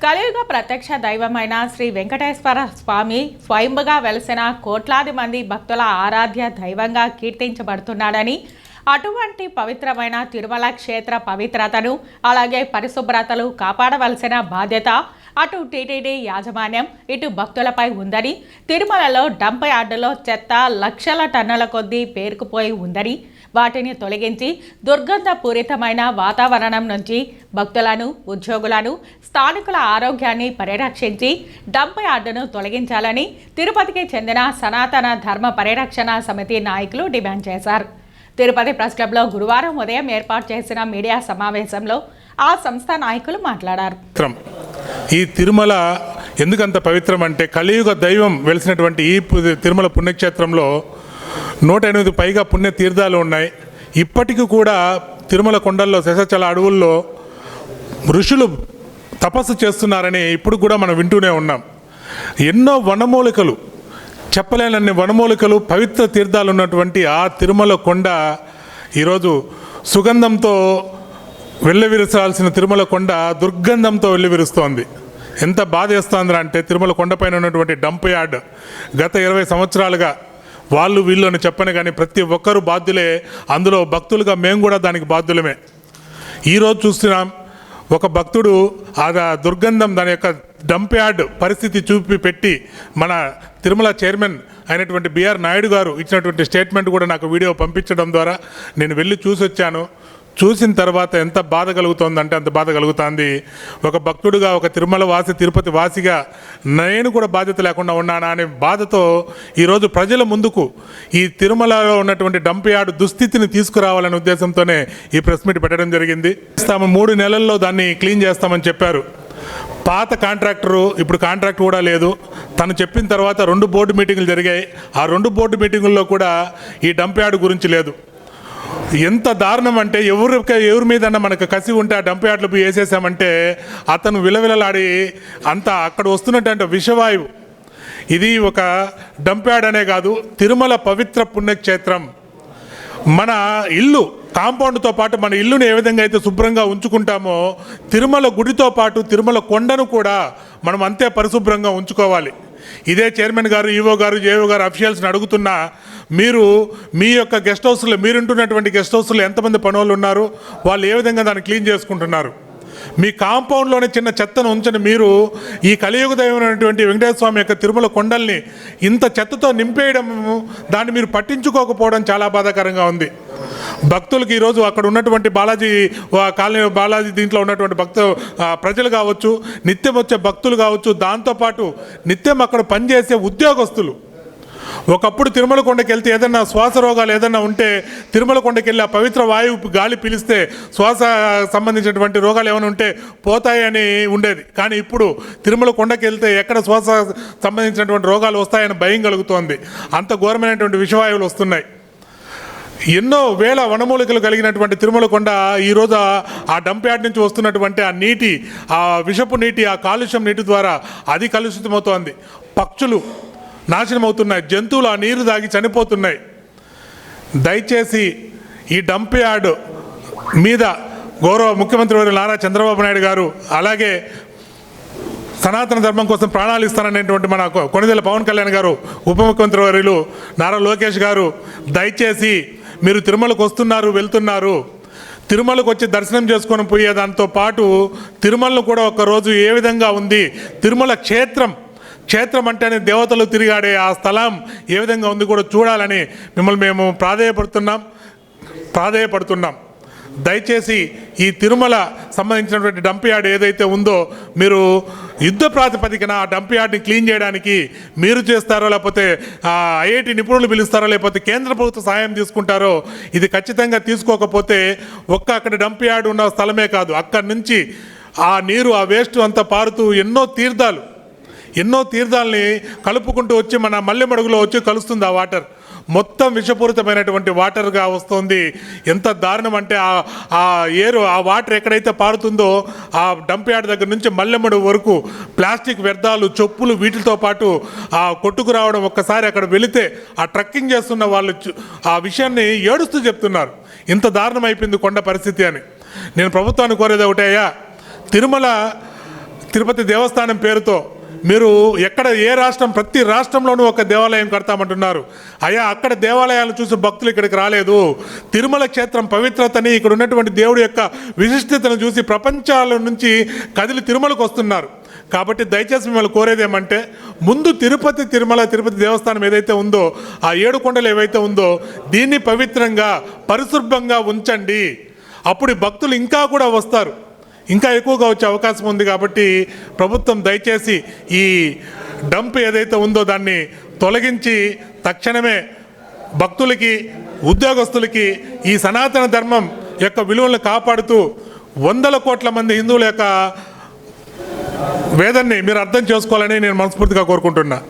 కలియుగ ప్రత్యక్ష దైవమైన శ్రీ వెంకటేశ్వర స్వామి స్వయంగా వెలసిన కోట్లాది మంది భక్తుల ఆరాధ్య దైవంగా కీర్తించబడుతున్నాడని అటువంటి పవిత్రమైన తిరుమల క్షేత్ర పవిత్రతను అలాగే పరిశుభ్రతలు కాపాడవలసిన బాధ్యత అటు టీటీడీ యాజమాన్యం ఇటు భక్తులపై ఉందని తిరుమలలో డంప్ యార్డులో చెత్త లక్షల టన్నుల కొద్దీ పేరుకుపోయి ఉందని వాటిని తొలగించి దుర్గంధపూరితమైన వాతావరణం నుంచి భక్తులను ఉద్యోగులను స్థానికుల ఆరోగ్యాన్ని పరిరక్షించి డంప్ యార్డును తొలగించాలని తిరుపతికి చెందిన సనాతన ధర్మ పరిరక్షణ సమితి నాయకులు డిమాండ్ చేశారు. తిరుపతి ప్రెస్ క్లబ్లో గురువారం ఉదయం ఏర్పాటు చేసిన మీడియా సమావేశంలో ఆ సంస్థ నాయకులు మాట్లాడారు. ఈ తిరుమల ఎందుకంత పవిత్రం అంటే కలియుగ దైవం వెలిసినటువంటి ఈ తిరుమల పుణ్యక్షేత్రంలో నూట ఎనిమిది పైగా పుణ్య తీర్థాలు ఉన్నాయి. ఇప్పటికీ కూడా తిరుమల కొండల్లో శశచల అడవుల్లో ఋషులు తపస్సు చేస్తున్నారని ఇప్పుడు కూడా మనం వింటూనే ఉన్నాం. ఎన్నో వనమూలికలు చెప్పలేనన్ని వనమూలికలు పవిత్ర తీర్థాలు ఉన్నటువంటి ఆ తిరుమల కొండ ఈరోజు సుగంధంతో వెళ్ళవిరచాల్సిన తిరుమల కొండ దుర్గంధంతో వెళ్ళివిరుస్తోంది ఎంత బాధేస్తోందిరా అంటే తిరుమల కొండపైన ఉన్నటువంటి డంప్ యార్డ్. గత ఇరవై సంవత్సరాలుగా వాళ్ళు వీళ్ళు అని చెప్పని కానీ ప్రతి ఒక్కరూ బాధ్యులే. అందులో భక్తులుగా మేము కూడా దానికి బాధ్యులమే. ఈరోజు చూస్తున్నాం ఒక భక్తుడు ఆ దుర్గంధం దాని యొక్క డంప్ యార్డ్ పరిస్థితి చూపి పెట్టి మన తిరుమల చైర్మన్ అయినటువంటి బిఆర్ నాయుడు గారు ఇచ్చినటువంటి స్టేట్మెంట్ కూడా నాకు వీడియో పంపించడం ద్వారా నేను వెళ్ళి చూసి వచ్చాను చూసిన తర్వాత ఎంత బాధ కలుగుతోందంటే అంత బాధ కలుగుతుంది. ఒక భక్తుడుగా ఒక తిరుమల వాసి తిరుపతి వాసిగా నేను కూడా బాధ్యత లేకుండా ఉన్నానా అనే బాధతో ఈరోజు ప్రజల ముందుకు ఈ తిరుమలలో ఉన్నటువంటి డంప్ దుస్థితిని తీసుకురావాలనే ఉద్దేశంతోనే ఈ ప్రెస్ మీట్ పెట్టడం జరిగింది. తాము మూడు నెలల్లో దాన్ని క్లీన్ చేస్తామని చెప్పారు. పాత కాంట్రాక్టరు ఇప్పుడు కాంట్రాక్ట్ కూడా లేదు. తను చెప్పిన తర్వాత రెండు బోర్డు మీటింగులు జరిగాయి. ఆ రెండు బోర్డు మీటింగుల్లో కూడా ఈ డంప్ యార్డ్ గురించి లేదు. ఎంత దారుణం అంటే ఎవరికి ఎవరి మీద మనకు కసి ఉంటే ఆ డంప్ యార్డ్లు పోయి వేసేసామంటే అతను విలవిలలాడి అంత అక్కడ వస్తున్నటువంటి విషవాయువు. ఇది ఒక డంప్ యార్డ్ అనే కాదు తిరుమల పవిత్ర పుణ్యక్షేత్రం. మన ఇల్లు కాంపౌండ్తో పాటు మన ఇల్లుని ఏ విధంగా అయితే శుభ్రంగా ఉంచుకుంటామో తిరుమల గుడితో పాటు తిరుమల కొండను కూడా మనం అంతే పరిశుభ్రంగా ఉంచుకోవాలి. ఇదే చైర్మన్ గారు ఈవో గారు జేఓ గారు అఫీషియల్స్ని అడుగుతున్నా మీరు మీ యొక్క గెస్ట్ హౌస్లో మీరుంటున్నటువంటి గెస్ట్ హౌస్లో ఎంతమంది పనులు ఉన్నారు వాళ్ళు ఏ విధంగా దాన్ని క్లీన్ చేసుకుంటున్నారు? మీ కాంపౌండ్లోనే చిన్న చెత్తను ఉంచని మీరు ఈ కలియుగ దైవమైనటువంటి వెంకటేశ్వర స్వామి యొక్క తిరుమల కొండల్ని ఇంత చెత్తతో నింపేయడం దాన్ని మీరు పట్టించుకోకపోవడం చాలా బాధాకరంగా ఉంది. భక్తులకు ఈరోజు అక్కడ ఉన్నటువంటి బాలాజీ కాలనీ బాలాజీ దీంట్లో ఉన్నటువంటి భక్త ప్రజలు కావచ్చు నిత్యం వచ్చే భక్తులు కావచ్చు దాంతోపాటు నిత్యం అక్కడ పనిచేసే ఉద్యోగస్తులు. ఒకప్పుడు తిరుమల కొండకి వెళ్తే ఏదన్నా శ్వాస రోగాలు ఏదన్నా ఉంటే తిరుమల కొండకి వెళ్ళి ఆ పవిత్ర వాయువు గాలి పీలిస్తే శ్వాస సంబంధించినటువంటి రోగాలు ఏమైనా ఉంటే పోతాయని ఉండేది. కానీ ఇప్పుడు తిరుమల కొండకి వెళ్తే ఎక్కడ శ్వాస సంబంధించినటువంటి రోగాలు వస్తాయని భయం కలుగుతోంది. అంత ఘోరమైనటువంటి విషవాయువులు వస్తున్నాయి. ఎన్నో వేల వనమూలికలు కలిగినటువంటి తిరుమల కొండ ఈరోజు ఆ- ఆ డంప్ యార్డ్ నుంచి వస్తున్నటువంటి ఆ నీటి ఆ విషపు నీటి ఆ కాలుష్యం నీటి ద్వారా అది కలుషితమవుతోంది పక్షులు నాశనం అవుతున్నాయి జంతువులు ఆ నీరు తాగి చనిపోతున్నాయి. దయచేసి ఈ డంప్ యార్డ్ మీద గౌరవ ముఖ్యమంత్రి వారు నారా చంద్రబాబు నాయుడు గారు అలాగే సనాతన ధర్మం కోసం ప్రాణాలు ఇస్తాననేటువంటి మన కొనిదెల పవన్ కళ్యాణ్ గారు ఉప ముఖ్యమంత్రి వర్యులు నారా లోకేష్ గారు దయచేసి మీరు తిరుమలకు వస్తున్నారు వెళ్తున్నారు. తిరుమలకు వచ్చి దర్శనం చేసుకొని పోయే దాంతో పాటు తిరుమలను కూడా ఒకరోజు ఏ విధంగా ఉంది? తిరుమల క్షేత్రం. క్షేత్రం అంటేనే దేవతలు తిరిగాడే ఆ స్థలం ఏ విధంగా ఉంది కూడా చూడాలని మిమ్మల్ని మేము ప్రాధేయపడుతున్నాం. ప్రాధేయపడుతున్నాం. దయచేసి ఈ తిరుమల సంబంధించినటువంటి డంప్ యార్డ్ ఏదైతే ఉందో మీరు యుద్ధ ప్రాతిపదికన ఆ డంప్ యార్డ్ని క్లీన్ చేయడానికి మీరు చేస్తారో లేకపోతే ఐఐటి నిపుణులు పిలుస్తారో లేకపోతే కేంద్ర ప్రభుత్వ సహాయం తీసుకుంటారో ఇది ఖచ్చితంగా తీసుకోకపోతే ఒక్క అక్కడ డంప్ యార్డ్ ఉన్న స్థలమే కాదు అక్కడి నుంచి ఆ నీరు ఆ వేస్ట్ అంతా పారుతూ ఎన్నో తీర్థాలు ఎన్నో తీర్థాలని కలుపుకుంటూ వచ్చి మన మల్లెమడుగులో వచ్చి కలుస్తుంది ఆ వాటర్. మొత్తం విషపూరితమైనటువంటి వాటర్గా వస్తుంది. ఎంత దారుణం అంటే ఆ- ఆ ఏరు ఆ వాటర్ ఎక్కడైతే పారుతుందో ఆ డంప్ యార్డ్ దగ్గర నుంచి మల్లెమడు వరకు ప్లాస్టిక్ వ్యర్థాలు చెప్పులు వీటితో పాటు ఆ కొట్టుకు రావడం ఒక్కసారి అక్కడ వెళితే ఆ ట్రక్కింగ్ చేస్తున్న వాళ్ళు ఆ విషయాన్ని ఏడుస్తూ చెప్తున్నారు. ఇంత దారుణం అయిపోయింది కొండ పరిస్థితి అని. నేను ప్రభుత్వాన్ని కోరేది ఒకటేయ్యా తిరుమల తిరుపతి దేవస్థానం పేరుతో మీరు ఎక్కడ ఏ రాష్ట్రం ప్రతి రాష్ట్రంలోనూ ఒక దేవాలయం కడతామంటున్నారు. అయ్యా అక్కడ దేవాలయాలను చూసి భక్తులు ఇక్కడికి రాలేదు. తిరుమల క్షేత్రం పవిత్రతని ఇక్కడ ఉన్నటువంటి దేవుడి యొక్క విశిష్టతను చూసి ప్రపంచాల నుంచి కదిలి తిరుమలకు వస్తున్నారు. కాబట్టి దయచేసి మిమ్మల్ని కోరేది ఏమంటే ముందు తిరుపతి తిరుమల తిరుపతి దేవస్థానం ఏదైతే ఉందో ఆ ఏడు కొండలు ఏవైతే ఉందో దీన్ని పవిత్రంగా పరిశుభ్రంగా ఉంచండి. అప్పుడు భక్తులు ఇంకా కూడా వస్తారు. ఇంకా ఎక్కువగా వచ్చే అవకాశం ఉంది కాబట్టి ప్రభుత్వం దయచేసి ఈ డంప్ ఏదైతే ఉందో దాన్ని తొలగించి తక్షణమే భక్తులకి ఉద్యోగస్తులకి ఈ సనాతన ధర్మం యొక్క విలువలను కాపాడుతూ వందల కోట్ల మంది హిందువుల యొక్క వేదన్ని మీరు అర్థం చేసుకోవాలని నేను మనస్ఫూర్తిగా కోరుకుంటున్నా.